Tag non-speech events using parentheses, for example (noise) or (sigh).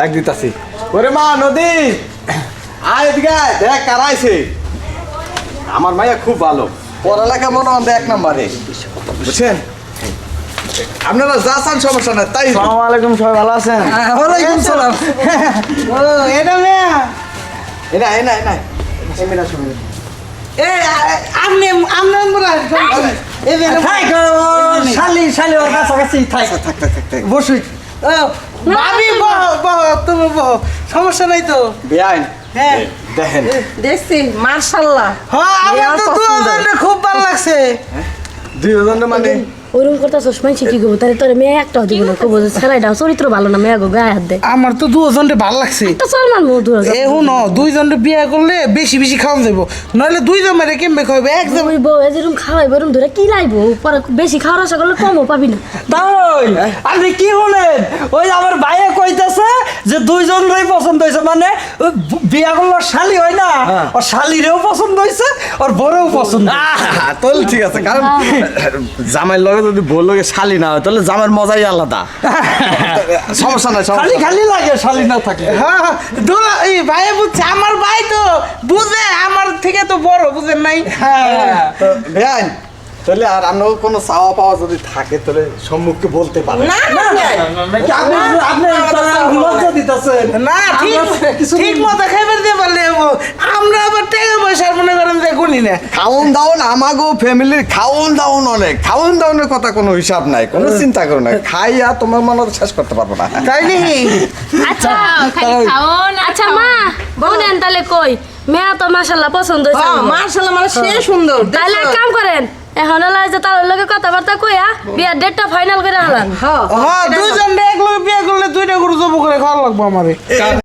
ডাক দিতাছি। ওরে মা নদী! আয় এদিকে দেখ কারাইছে আমার মাইয়া খুব ভালো। পড়ালেখা মনে হয় এক নম্বরে। বুঝছেন? আপনারা যা চান সমস্যা নাই তাই আসসালামু আলাইকুম সবাই ভালো আছেন? ওয়ালাইকুম সালাম। ও এটা মেয়া এনা এনা এনা মেয়েরা শুনুন। এ আমনে মোরা এ শালি শালি ওর কাছাকাছি থাক থাক থাক। বসুই। ও ভাবি বহ বহ তুমি বহ। সমস্যা নাই তো? বেআইন। হ্যাঁ। দেখেন। দেখছি মার্শাল্লাহ। হ্যাঁ আমার তো খুব ভালো লাগছে। দুই হাজার মানে? ওরকম কথা সবসময় শিখি গো। তাহলে তোর মেয়ে একটা হতে না কবো ছেলেটা চরিত্র ভালো না মেয়ে গো গায়ে হাত দেয় আমার তো দুজনে ভালো লাগছে। তো চলমান মুখ ধুয়ে এ হুন দুইজনে বিয়ে করলে বেশি বেশি খাওয়া যাব নইলে দুইজন মেরে কেমবে খাওয়াবে একদম ওই বউ যেরকম খাওয়াইবো এরকম ধরে কি লাইবো? পরে বেশি খাওয়ার আশা করলে কমও পাবি না। তাই আরে কি বলেন ওই আমার ভাইয়ে কইতেছে যে দুইজনেরই পছন্দ হয়েছে মানে বিয়া করল শালি হয় না? ওর শালিরেও পছন্দ হয়েছে ওর বড়ও পছন্দ তাহলে ঠিক আছে কারণ জামাইয়ের লগে যদি বউ লগে শালি না হয় তাহলে জামাইয়ের মজাই আলাদা। (laughs) সমস্যা নাই খালি খালি লাগে শালি না থাকলে। হ্যাঁ হ্যাঁ, এই ভাই বুঝছে আমার ভাই তো বুঝে আমার থেকে তো বড় বুঝেন নাই? হ্যাঁ। তাহলে আর আপনার কোনো চাওয়া পাওয়া যদি থাকে তাহলে সম্মুখে বলতে পারেন না না আপনি আপনি লজ্জা দিতেছেন না ঠিক কিছু ঠিক মতো খাইবার দিয়ে পারলে আমরা আবার টাকা পয়সা মনে করেন যে গুনি না খাওন দাওন আমাগো ফ্যামিলির খাওন দাওন অনেক খাওন দাওনের কথা কোনো হিসাব নাই কোনো চিন্তা করো না খাইয়া তোমার মনে হয় শেষ করতে পারব না তাই নি আচ্ছা আচ্ছা মা বলেন তাহলে কই মেয়া তো মাশাল্লাহ পছন্দ হয়েছে হ্যাঁ। মার্শাল্লাহ মানে সে সুন্দর তাহলে এক কাম করেন এখন হলো যে তার লগে কথাবার্তা কইয়া বিয়ার ডেটটা ফাইনাল করে হ্যাঁ হ্যাঁ দুইজন এক লগে বিয়ে করলে দুইটা গরু জব করে খাওয়া লাগবো আমারে।